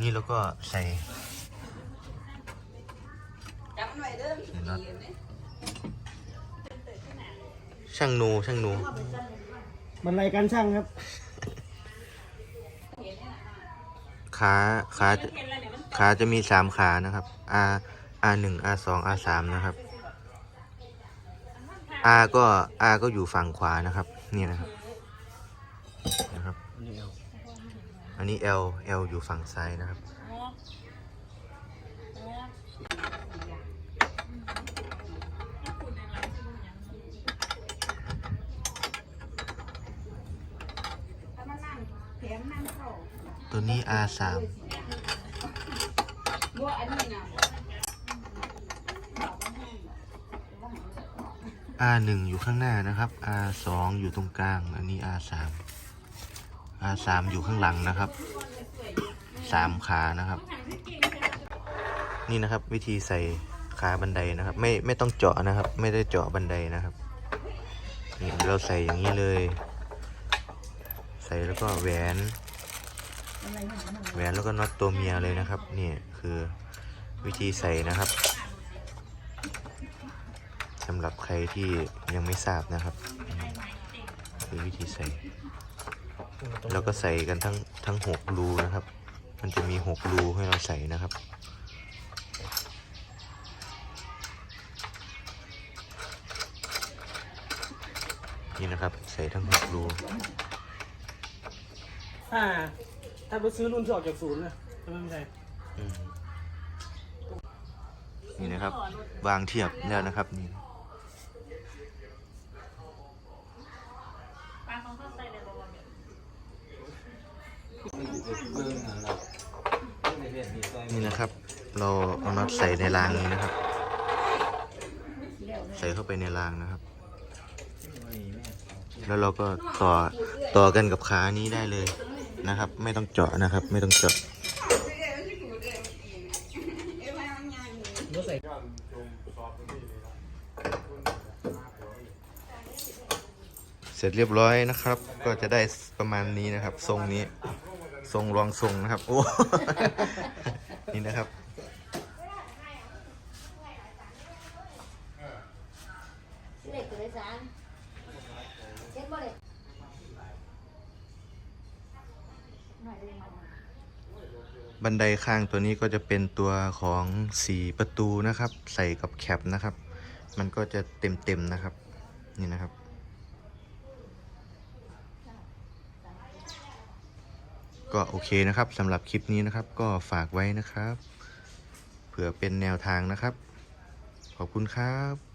นี่แล้วก็ใส่จับหน่อยเด้อน็อตช่างนูช่างนู มันรายการช่างครับ ขาขาจะขาจะมีสามขานะครับ R R หนึ่ง R สอง R สามนะครับ R ก็ R ก็อยู่ฝั่งขวานะครับนี่นะครับนะครับ อันนี้ L L อยู่ฝั่งซ้ายนะครับตัวนี้ R สาม R หนึ่งอยู่ข้างหน้านะครับ R สอยู่ตรงกลาง อันนี้ R สาม R สามอยู่ข้างหลังนะครับสามขานะครับ นี่นะครับวิธีใส่ขาบันไดนะครับ ไม่ไม่ต้องเจาะนะครับ ไม่ได้เจาะบันไดนะครับนี่เราใส่อย่างนี้เลย ใส่แล้วก็แหวนแหวนแล้วก็น็อตตัวเมียเลยนะครับ นี่คือวิธีใส่นะครับ สำหรับใครที่ยังไม่ทราบนะครับอืมคือวิธีใส่ แล้วก็ใส่กันทั้งทั้งหกรูนะครับ มันจะมีหกรูให้เราใส่นะครับนี่นะครับ ใส่ทั้งหกรูถ้าถ้าไปซื้อรุ่นที่ออกจากศูนย์นะจะไม่เป็นไรอืมนี่นะครับ วางเทียบแล้วนะครับนี่ นี่นะครับ เราเอาน็อตใส่ในรางนี้นะครับ ใส่เข้าไปในรางนะครับ แล้วเราก็ต่อต่อกันกับขานี้ได้เลยนะครับ ไม่ต้องเจาะนะครับ ไม่ต้องเจาะเสร็จเรียบร้อยนะครับ ก็จะได้ประมาณนี้นะครับ ทรงนี้ ทรงรองทรงนะครับ โอ้ นี่นะครับเด็กตัวสารเช็ดบ่เลยหน่อยเลยมาบันไดข้างตัวนี้ก็จะเป็นตัวของสีประตูนะครับ ใส่กับแคปนะครับ มันก็จะเต็มๆนะครับ นี่นะครับ ก็โอเคนะครับสำหรับคลิปนี้นะครับ ก็ฝากไว้นะครับ เผื่อเป็นแนวทางนะครับ ขอบคุณครับ